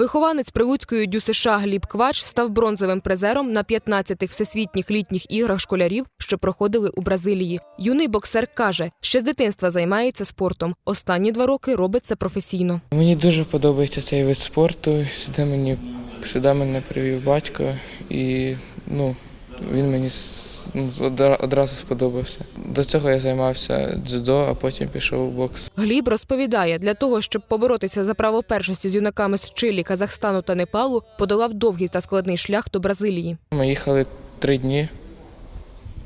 Вихованець прилуцької ДЮСШ Гліб Квач став бронзовим призером на 15-х всесвітніх літніх іграх школярів, що проходили у Бразилії. Юний боксер каже, ще з дитинства займається спортом. Останні два роки робить це професійно. Мені дуже подобається цей вид спорту. Сюди мені сюди мене привів батько, і ну, він мені одразу сподобався. До цього я займався дзюдо, а потім пішов у бокс. Гліб розповідає, для того, щоб поборотися за право першості з юнаками з Чилі, Казахстану та Непалу, подолав довгий та складний шлях до Бразилії. Ми їхали три дні,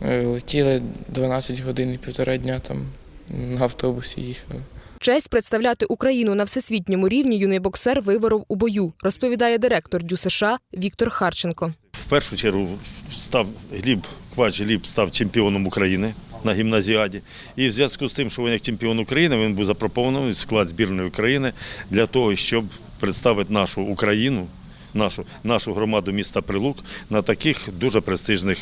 е, летіли 12 годин і півтора дня там на автобусі їхали. Честь представляти Україну на всесвітньому рівні юний боксер виборов у бою, розповідає директор ДЮСШ Віктор Харченко. В першу чергу став Гліб Квач Гліб став чемпіоном України на гімназіаді. І в зв'язку з тим, що він як чемпіон України, він був запропонований в склад збірної України для того, щоб представити нашу Україну, нашу, нашу громаду міста Прилук на таких дуже престижних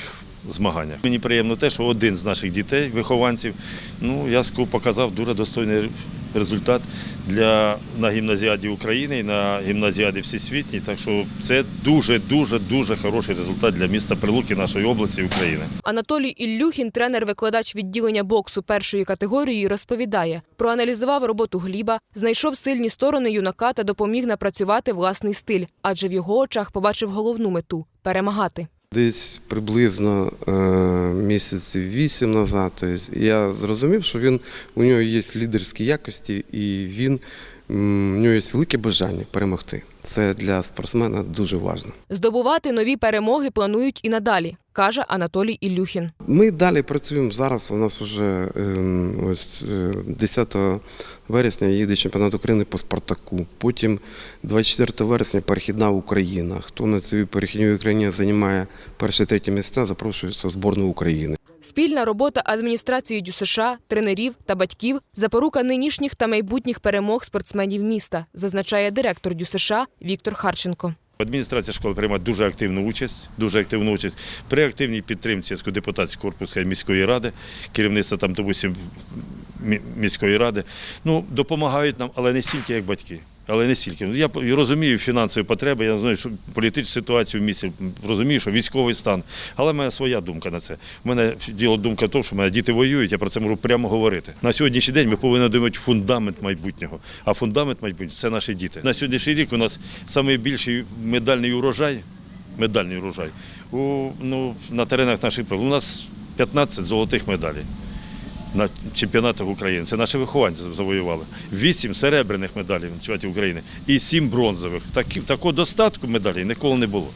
змаганнях. Мені приємно те, що один з наших дітей, вихованців, ну я показав дуже достойний результат для на гімназіаді України і на гімназіаді всесвітній. Так що це дуже, дуже, дуже хороший результат для міста Прилуки, нашої області України. Анатолій Іллюхін, тренер-викладач відділення боксу першої категорії, розповідає, проаналізував роботу Гліба, знайшов сильні сторони юнака та допоміг напрацювати власний стиль, адже в його очах побачив головну мету перемагати. Десь приблизно е, місяць вісім назад. Тобто я зрозумів, що він у нього є лідерські якості, і він у нього є велике бажання перемогти. Це для спортсмена дуже важливо. Здобувати нові перемоги планують і надалі, каже Анатолій Іллюхін. Ми далі працюємо зараз. У нас вже ем, ось е, 10 вересня їде чемпіонат України по Спартаку. Потім 24 вересня перехідна Україна. Хто на цій перехідній Україні займає перші треті місця, запрошується в збірну України. Спільна робота адміністрації ДЮСШ, тренерів та батьків запорука нинішніх та майбутніх перемог спортсменів міста, зазначає директор ДЮСШ Віктор Харченко. Адміністрація школи приймає дуже активну участь, дуже активну участь при активній підтримці депутатського корпусу міської ради, керівництва там, допустим, мі- міської ради. Ну, допомагають нам, але не стільки, як батьки. Але не стільки. Я я розумію фінансові потреби, я знаю, що політичну ситуацію в місті, розумію, що військовий стан. Але мене своя думка на це. У мене діло думка в тому, що в мене діти воюють, я про це можу прямо говорити. На сьогоднішній день ми повинні думати фундамент майбутнього. А фундамент майбутнього це наші діти. На сьогоднішній рік у нас найбільший медальний урожай, медальний урожай у, ну, на теренах наших. У нас 15 золотих медалей на чемпіонатах України. Це наші вихованці завоювали. Вісім серебряних медалей на чемпіонаті України і сім бронзових. Такі, такого достатку медалей ніколи не було.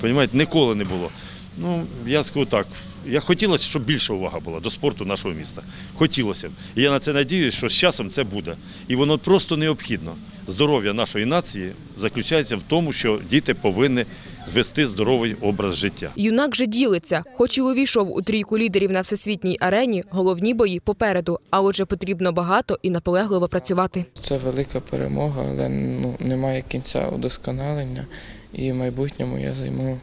Понімаєте, ніколи не було. Ну, я скажу так. Я хотілося, щоб більша увага була до спорту нашого міста. Хотілося б. І я на це надіюсь, що з часом це буде. І воно просто необхідно. Здоров'я нашої нації заключається в тому, що діти повинні вести здоровий образ життя. Юнак же ділиться, хоч і увійшов у трійку лідерів на всесвітній арені, головні бої попереду, а отже потрібно багато і наполегливо працювати. Це велика перемога, але ну, немає кінця удосконалення, і в майбутньому я займу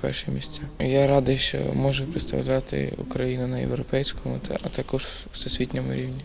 перші місця. Я радий, що можу представляти Україну на європейському, та- а також всесвітньому рівні.